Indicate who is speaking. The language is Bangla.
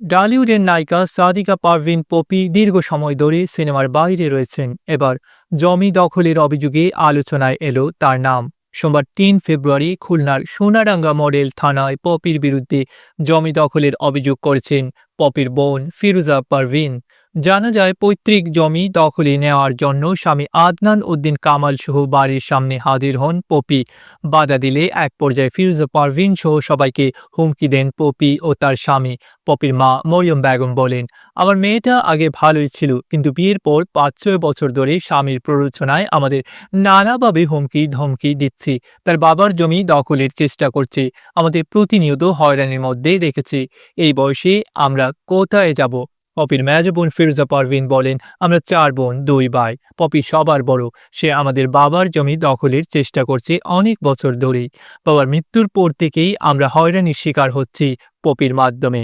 Speaker 1: ডালিউডের নায়িকা সাদিকা পারভিন পপি দীর্ঘ সময় ধরে সিনেমার বাইরে রয়েছেন। এবার জমি দখলের অভিযোগে আলোচনায় এলো তার নাম। সোমবার তিন ফেব্রুয়ারি খুলনার সোনাডাঙ্গা মডেল থানায় পপির বিরুদ্ধে জমি দখলের অভিযোগ করেছেন পপির বোন ফিরুজা পারভিন। জানা যায়, পৈতৃক জমি দখলে নেওয়ার জন্য স্বামী আদনান উদ্দিন কামাল সহ বাড়ির সামনে হাজির হন পপি। বাধা দিলে এক পর্যায়ে ফিরোজা পারভিন সহ সবাইকে হুমকি দেন পপি ও তার স্বামী। পপির মা মরিয়ম বেগম বলেন, আমার মেয়েটা আগে ভালোই ছিল, কিন্তু বিয়ের পর পাঁচ ছয় বছর ধরে স্বামীর প্ররোচনায় আমাদের নানাভাবে হুমকি, ধমকি দিচ্ছে। তার বাবার জমি দখলের চেষ্টা করছে, আমাদের প্রতিনিয়ত হয়রানির মধ্যে রেখেছে। এই বয়সে আমরা কোথায় যাব? পপির মেজ বোন ফিরোজা পারভিন বলেন, আমরা চার বোন, দুই ভাই। পপি সবার বড়। সে আমাদের বাবার জমি দখলের চেষ্টা করছে অনেক বছর ধরেই। বাবার মৃত্যুর পর থেকেই আমরা হয়রানির শিকার হচ্ছি পপির মাধ্যমে।